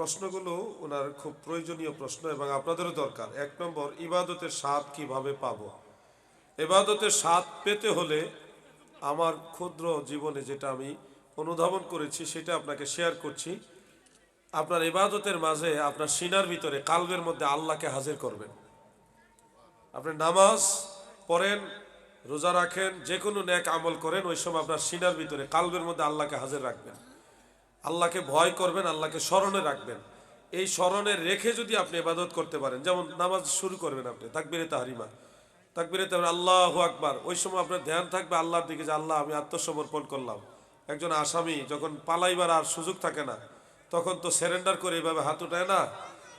প্রশ্নগুলো ওনার খুব প্রয়োজনীয় প্রশ্ন এবং আপনাদেরও দরকার। এক নম্বর, ইবাদতের স্বাদ কীভাবে পাবো? এবাদতের স্বাদ পেতে হলে আমার ক্ষুদ্র জীবনে যেটা আমি অনুধাবন করেছি, সেটা আপনাকে শেয়ার করছি। আপনার ইবাদতের মাঝে আপনার সিনার ভিতরে, কালবের মধ্যে আল্লাহকে হাজির করবেন। আপনি নামাজ পড়েন, রোজা রাখেন যে কোনো ন্যাক আমল করেন, ওই সময় আপনার সিনার ভিতরে, কালবের মধ্যে আল্লাহকে হাজির রাখবেন। আল্লাহকে ভয় করবেন, আল্লাহকে স্মরণে রাখবেন। এই স্মরণে রেখে যদি আপনি ইবাদত করতে পারেন, যেমন নামাজ শুরু করবেন আপনি, তাকবিরে তাহারিমা। তাকবিরে তাহরিমা, আল্লাহ আকবার। ওই সময় আপনার ধ্যান থাকবে আল্লাহর দিকে, যে আল্লাহ আমি আত্মসমর্পণ করলাম। একজন আসামি যখন পালাইবার আর সুযোগ থাকে না, তখন তো সেরেন্ডার করে এইভাবে হাত উঠায় না।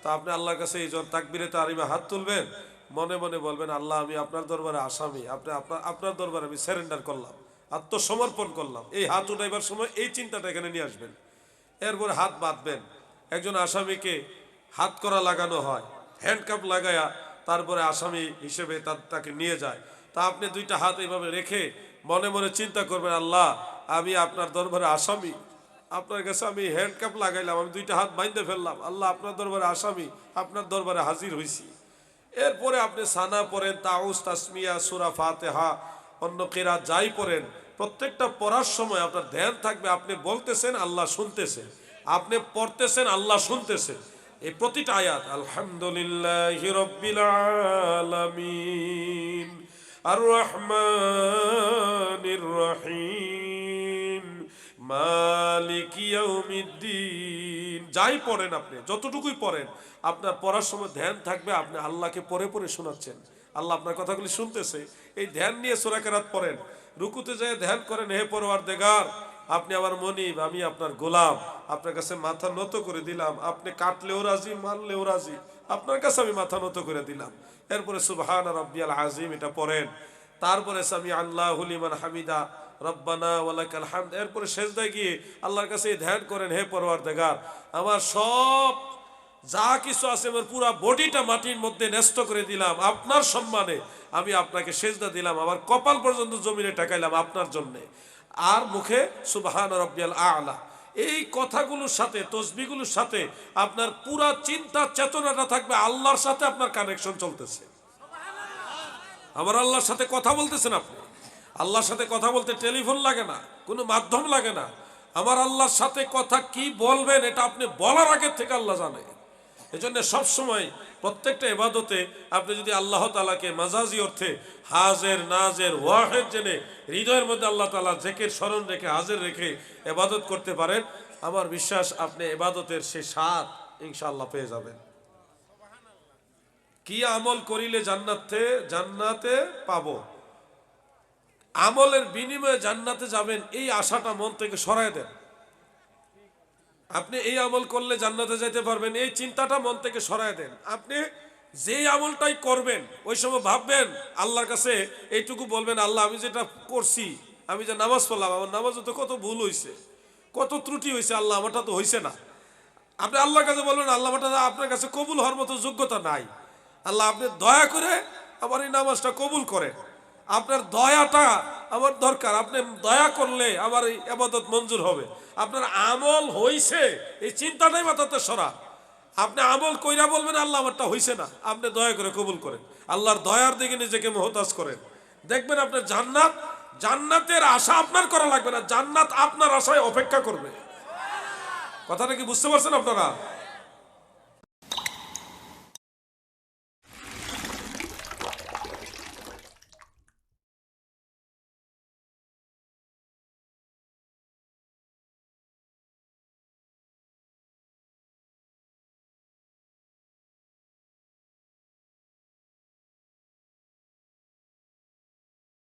তা আপনি আল্লাহর কাছে এই যখন তাকবিরে তাহারিমা হাত তুলবেন, মনে মনে বলবেন, আল্লাহ আমি আপনার দরবারে আসামি, আপনি আপনার আপনার দরবারে আমি সেরেন্ডার করলাম, আত্মসমর্পণ করলাম। এই হাত উঠাইবার সময় এই চিন্তাটা এখানে নিয়ে আসবেন। এরপরে হাত বাঁধবেন। একজন আসামিকে হাত করা লাগানো হয় হ্যান্ডকাপ লাগায়া তারপরে আসামি হিসেবে তাকে নিয়ে যায়। তা আপনি দুইটা হাত এইভাবে রেখে মনে মনে চিন্তা করবেন, আল্লাহ, আমি আপনার দরবারে আসামি। আপনার কাছে আমি হ্যান্ডকাপ লাগাইলাম, আমি দুইটা হাত বাইন্ধে ফেললাম। আল্লাহ, আপনার দরবারে আসামি, আপনার দরবারে হাজির হয়েছি এরপরে আপনি সানা পড়েন, তাউস, তাসমিয়া, সুরা ফাতেহা, অন্য কেরা যাই পড়েন প্রত্যেকটা পড়ার সময় আপনার ধ্যান থাকবে, আপনি বলতেছেন, আল্লাহ শুনতেছেন আপনি পড়তেছেন, আল্লাহ শুনতেছেন এই প্রতিটা আয়াত, আলহামদুলিল্লাহ আর যাই পড়েন আপনি, যতটুকুই পড়েন, আপনার পড়ার সময় ধ্যান থাকবে, আপনি আল্লাহকে পড়ে পড়ে শোনাচ্ছেন। আল্লাহ আপনার কথাগুলি শুনতেছে। এই ধ্যান নিয়ে সোরাকেরাত পড়েন। রুকুতে যায় ধ্যান করেন, হে পরওয়ার দেগার আপনি আমার মনিব, আমি আপনার গোলাম। আপনার কাছে মাথা নত করে দিলাম। আপনি কাটলেও রাজি মারলেও রাজি। আপনার কাছে আমি মাথা নত করে দিলাম। এরপরে সুবহান রব্বিয়াল আজিম এটা পড়েন। তারপরে সামি আল্লাহ হুলিমান হামিদা, রব্বানা ওয়ালাকাল হামদ। এরপরে শেষদায় গিয়ে আল্লাহর কাছে ধ্যান করেন, হে পরওয়ার দেগার আমার সব যা কিছু আছে আমার পুরো বডিটা মাটির মধ্যে ন্যস্ত করে দিলাম, আপনার সম্মানে। আমি আপনাকে সেজদা দিলাম, আমার কপাল পর্যন্ত জমিনে টাকাইলাম আপনার জন্যে। আর মুখে সুবহান রব্বিয়াল আলা। এই কথাগুলোর সাথে, তসবিগুলোর সাথে আপনার পুরা চিন্তা, চেতনাটা থাকবে, আল্লাহর সাথে আপনার কানেকশন চলতেছে। আমার আল্লাহর সাথে কথা বলতেছেন আপনি। আল্লাহর সাথে কথা বলতে টেলিফোন লাগে না, কোনো মাধ্যম লাগে না। আমার আল্লাহর সাথে কথা কি বলবেন, এটা আপনি বলার আগে থেকে আল্লাহ জানে। এজন্য সবসময় প্রত্যেকটা এবাদতে আপনি যদি আল্লাহ তালাকে মাজাজি অর্থে হাজের, নাজের, ওয়াহেদ জেনে হৃদয়ের মধ্যে আল্লাহ তালা জেকের স্মরণ রেখে, হাজের রেখে এবাদত করতে পারেন, আমার বিশ্বাস আপনি এবাদতের সে স্বাদ ইনশাআল্লাহ পেয়ে যাবেন। কি আমল করিলে জান্নাতে জান্নাতে পাবো? আমলের বিনিময়ে জান্নাতে যাবেন, এই আশাটা মন থেকে সরায় দেন। আপনি এই আমল করলে জান্নাতে যাইতে পারবেন, এই চিন্তাটা মন থেকে সরায় দেন। আপনি যেই আমলটাই করবেন, ওই সময় ভাববেন, আল্লাহর কাছে এইটুকু বলবেন, আল্লাহ, আমি যেটা করছি, আমি যে নামাজ পড়লাম, আমার নামাজে তো কত ভুল হয়েছে কত ত্রুটি হয়েছে আল্লাহ, আমারটা তো হয়েছে না। আপনি আল্লাহর কাছে বলবেন, আল্লাহ, আমারটা আপনার কাছে কবুল হওয়ার মতো যোগ্যতা নাই। আল্লাহ, আপনি দয়া করে আমার এই নামাজটা কবুল করেন। আপনার দয়াটা আমার দরকার, আপনি দয়া করলে আমার এই আবাদত মঞ্জুর হবে। আপনার আমল হইছে, এই চিন্তা চিন্তাটাই মাথাতে সরা। আপনি আমল কইরা বলবেন, আল্লাহ আমারটা হইছে না। আপনি দয়া করে কবুল করেন। আল্লাহর দয়ার দিকে নিজেকে মহতাজ করেন। দেখবেন আপনার জান্নাত, জান্নাতের আশা আপনার করা লাগবে না। জান্নাত আপনার আশায় অপেক্ষা করবে। কথাটা কি বুঝতে পারছেন আপনারা?